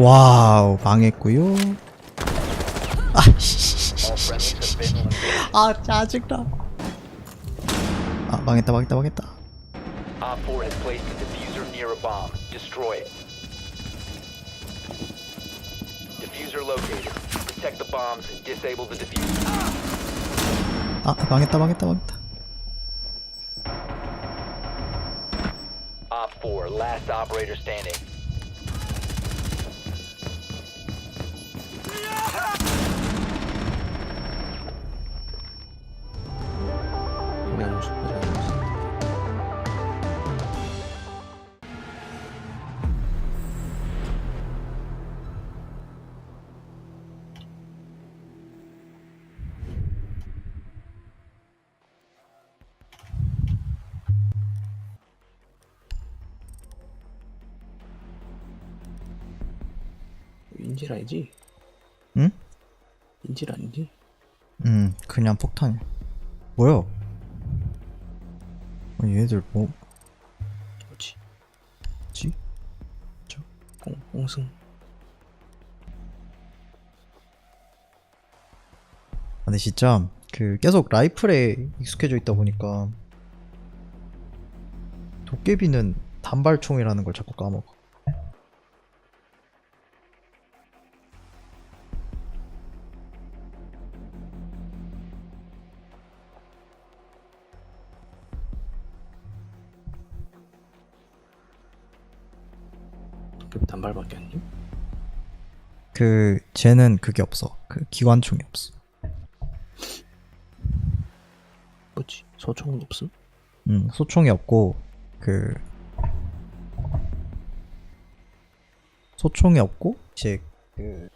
와우 망했고요. 아. 아 짜증나. 아 망했다 망했다 망했다. Op 4 has placed a diffuser near a bomb. Destroy it. Diffuser located. Protect the bombs and disable the diffuser. 아 망했다 망했다 망했다. Op 4, last operator standing. 인질 아니지? 응? 인질 아니지? 음 그냥 폭탄. 뭐야? 어, 얘들 뭐 뭐지? 지? 꽁, 꽁승 아, 근데 진짜 그 계속 라이플에 익숙해져 있다 보니까 도깨비는 단발총이라는 걸 자꾸 까먹어. 단발밖에 안 돼? 그 쟤는 그게 없어. 그 기관총이 없어. 뭐지? 소총은 없음? 음 소총이 없고 그 소총이 없고 이제 그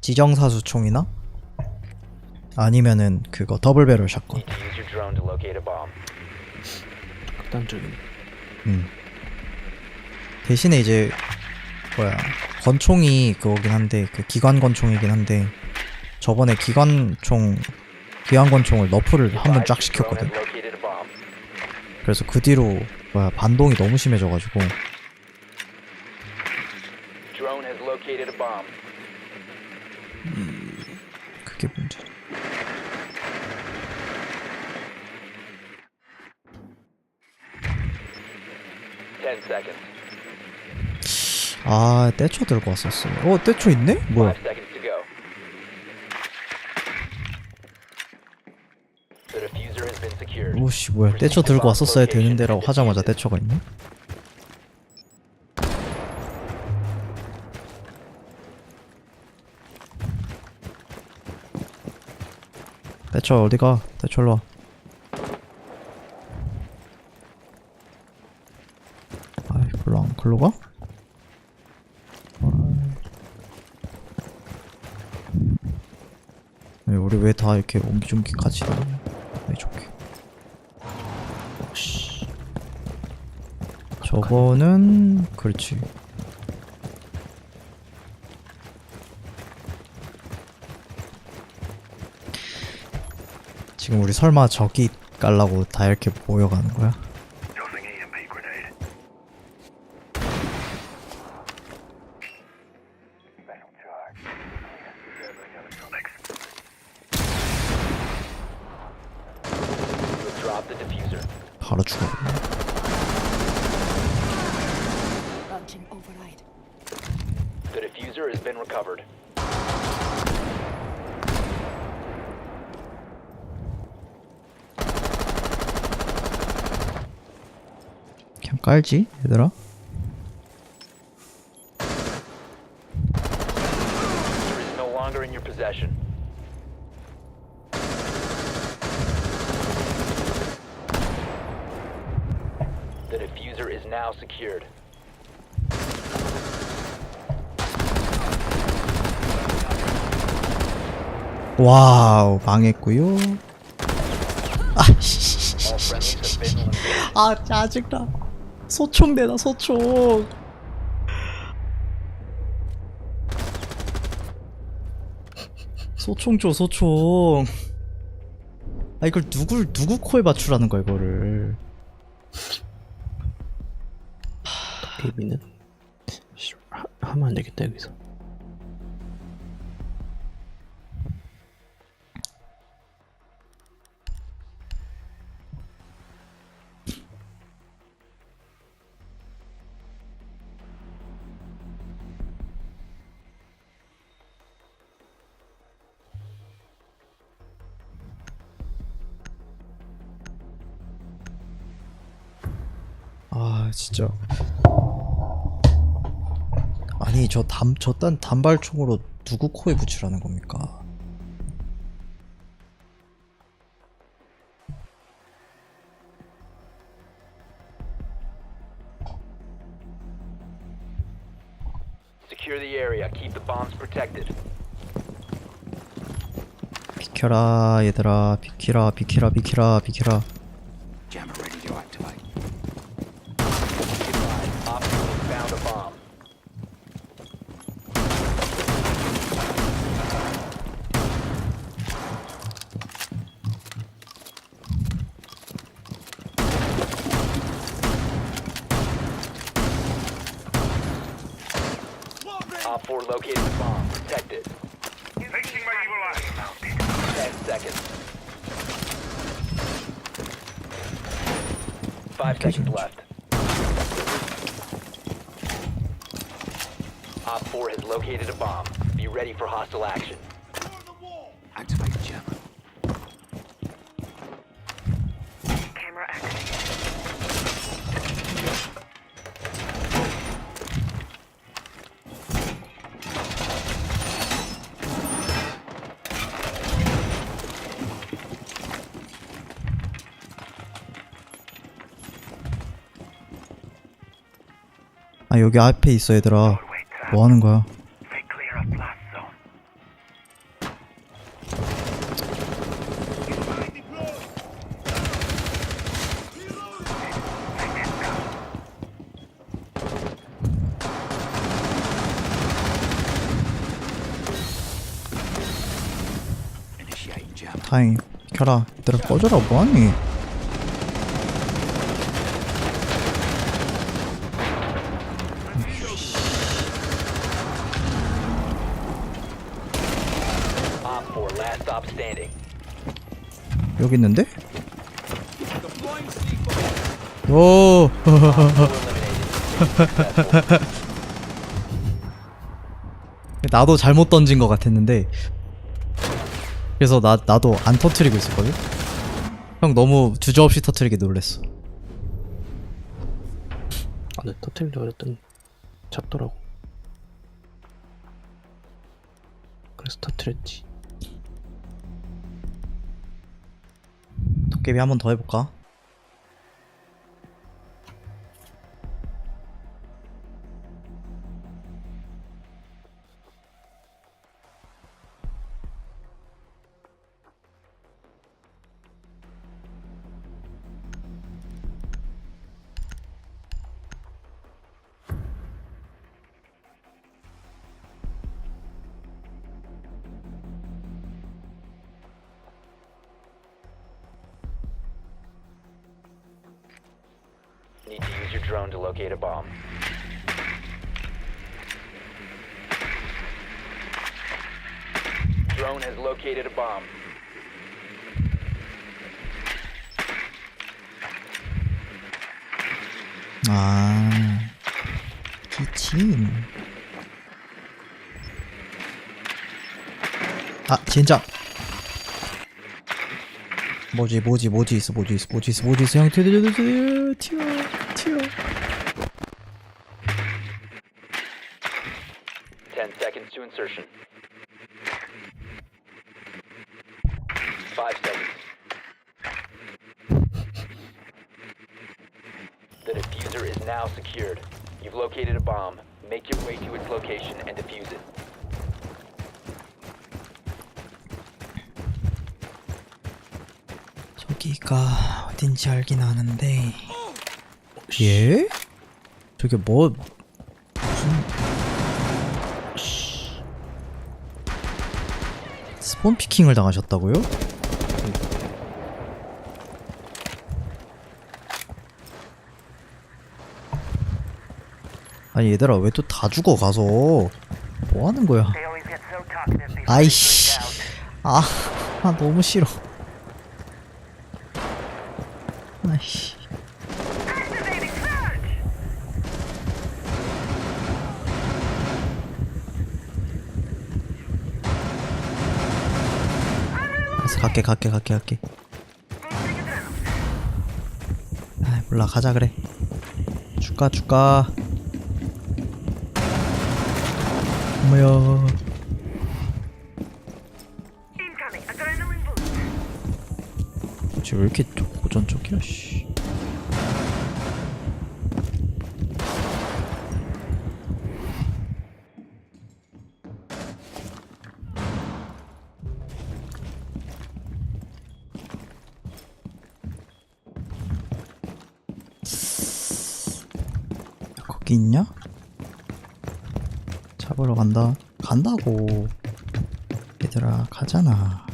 지정사수총이나 아니면은 그거 더블 배럴 샷건. Need to use your drone to locate a bomb. 극단적인 음. 대신에 이제 뭐야 권총이 그거긴 한데 그 기관 권총이긴 한데 저번에 기관총 기관 권총을 너프를 한 번 쫙 시켰거든. 그래서 그 뒤로 뭐야 반동이 너무 심해져가지고 bomb. 그게 문제. Ten seconds. 아 떼초 들고 왔었어. 어 떼초 있네? 뭐야? 오씨 뭐야 떼초 들고 왔었어야 되는데라고 하자마자 떼초가 있네? 떼초 어디가? 떼초 일로 와 아이 글로 안 글로 가? 아이. 우리 왜 다 이렇게 옹기종기 같이 다니냐 왜 좋게 씨 저거는 그렇지. 지금 우리 설마 저기 깔라고 다 이렇게 모여가는 거야? diffuser. 바로 죽어. Launching override. The diffuser has been recovered. 그냥 깔지, 얘들아? Diffuser is no longer in your possession. Now secured. 와우, 망했고요. 아. 아, 짜증나. 소총 내놔, 소총. 소총 줘, 소총. 아, 이걸 누굴, 누구 코에 맞추라는 거야, 이거를. 하- 하면 안 되겠다 여기서. 아 진짜 아니 저 담 저딴 단발총으로 누구 코에 붙이라는 겁니까? 비켜라 얘들아. 비키라 비키라 비키라 비키라 4 located the bomb. Protect it. Facing my evil eye. 10 seconds. Five seconds left. Op 4 has located a bomb. Be ready for hostile action. 아 여기 앞에 있어 얘들아 뭐 하는 거야? 다행히 비켜라 얘들아 꺼져라 뭐하니? Op 4 last stop standing. 여기 있는데? 오. 나도 잘못 던진 것 같았는데 그래서 나 나도 안 터트리고 있었거든. 형 너무 주저없이 터트리게 놀랬어. 아, 내 터트리려고 그랬더니 잡더라고. 그래서 터트렸지. 도깨비 한 번 더 해볼까? Drone to locate a bomb. Drone has located a bomb. 아 기침. 아 진짜. 뭐지 뭐지 뭐지 있어 뭐지 있어 뭐지 있어 뭐지 있어 형 튀어 튀어 튀어 튀어 튀어 10 seconds to insertion. 5 seconds. The diffuser is now secured. You've located a bomb. Make your way to its location and defuse it. 저기가 어딘지 알긴 아는데 예? 저게 뭐 무슨 스폰 피킹을 당하셨다고요? 아니 얘들아 왜 또 다 죽어 가서 뭐 하는 거야 아이씨. 아, 아 너무 싫어 아이씨 Activating surge! 알았어 갈게 갈게 갈게 갈게. 아 몰라 가자 그래. 줄까 줄까? 뭐야. 쟤왜 이렇게 고전 쪽이야 씨 잡으러 간다. 간다고. 얘들아 가잖아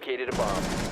located a bomb.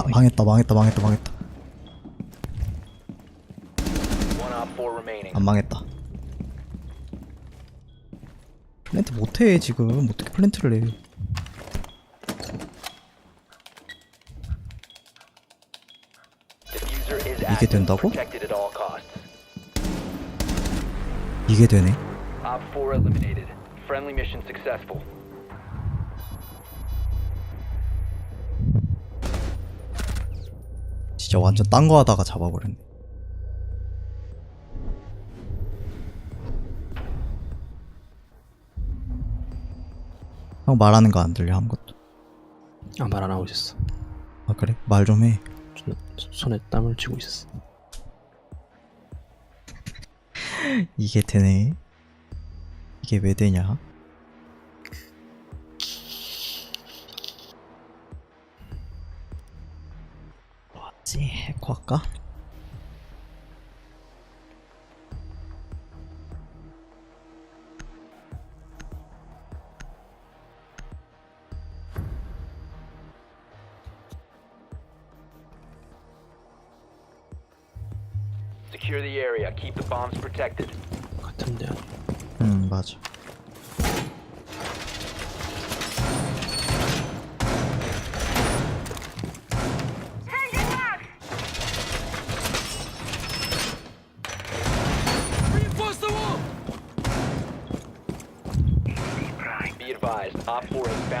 아. 망했다 망했다 망했다 망했다. 안 망했다 플랜트 못해 지금 어떻게 플랜트를 해 이게 된다고? 이게 되네 진짜 완전 딴 거 하다가 잡아버렸네. 형 말하는 거 안 들려 아무것도? 아 말 안 하고 있었어. 아 그래? 말 좀해. 손에, 손에 땀을 쥐고 있었어. 이게 되네. 이게 왜 되냐 뭐지 해커 할까? Secure the area. Keep the bombs protected. 같은데 아니 응 맞아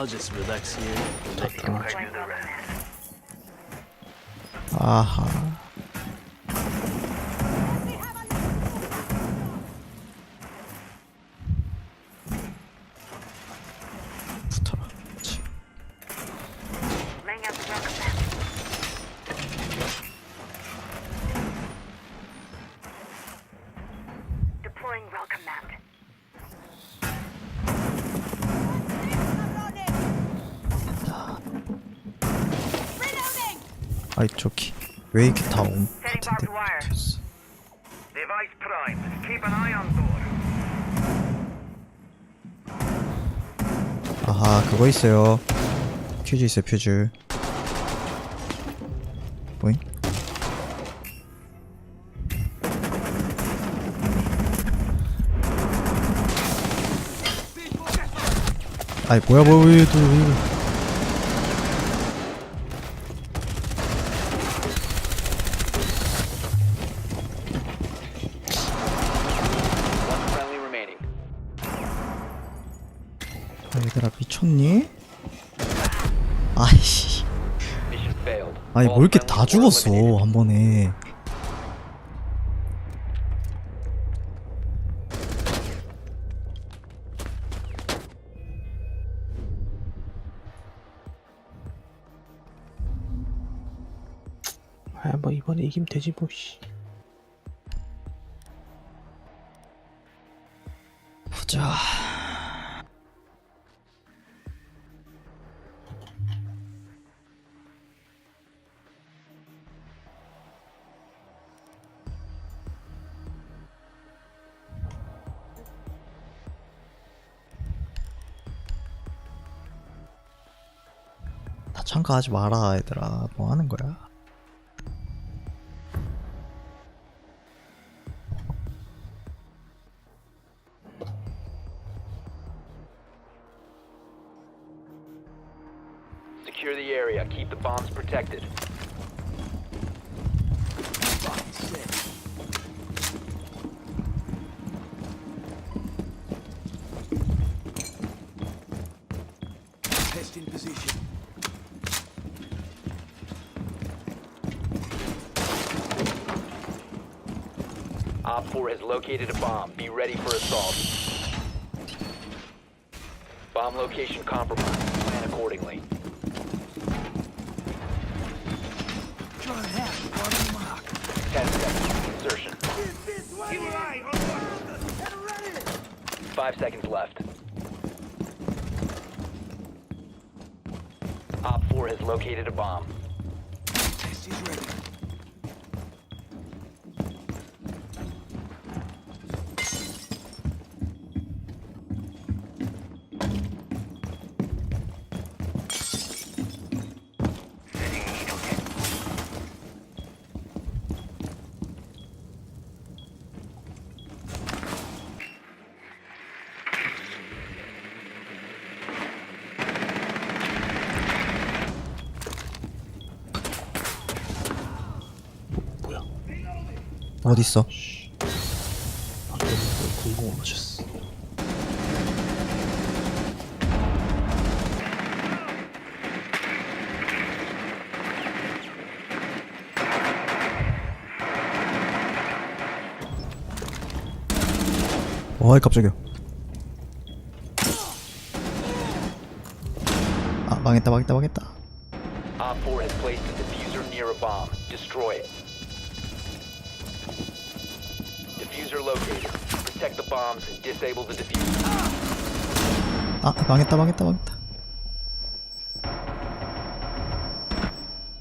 I'll just relax here. 다 들어가지 I do the rest. 아 아이 저기 왜 이렇게 다온 Setting 같은데. 됐어. 아하 그거 있어요 퓨즈 있어요 퓨즈 뭐잉? 아이 뭐야 뭐야 이래. One 얘들아 미쳤니? 아이씨. 아니 뭐 이렇게 다 죽었어. 한 번에 아뭐 이번에 이기면 되지 뭐 씨 보자 하지 마라 얘들아. 뭐 하는 거야 4 has located a bomb. Be ready for assault. Bomb location compromised. Plan accordingly. Ten seconds. Insertion. Five seconds left. Op 4 has located a bomb. Test is ready. 아 궁금한 거였어 어이 깜짝이야 아 망했다 망했다 망했다 Op 4 has placed a diffuser near a bomb. Destroy it. Diffuser located. Protect the bombs and disable the diffuser. 아 망했다 망했다 망했다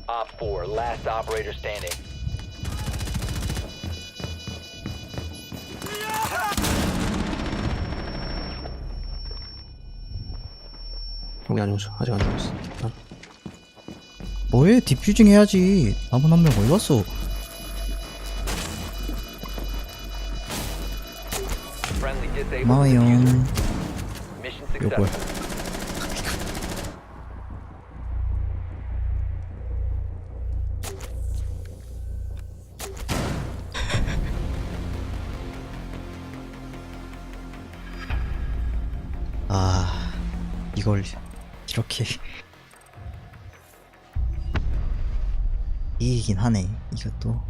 Op 4, last operator standing. 여기 안 오죠 아직 안 죽었어 난 뭐해 디퓨징 해야지 남은 한 명 어디 갔어 고마워요 이거 뭐야. 아 이걸 이렇게 이기긴 하네 이것도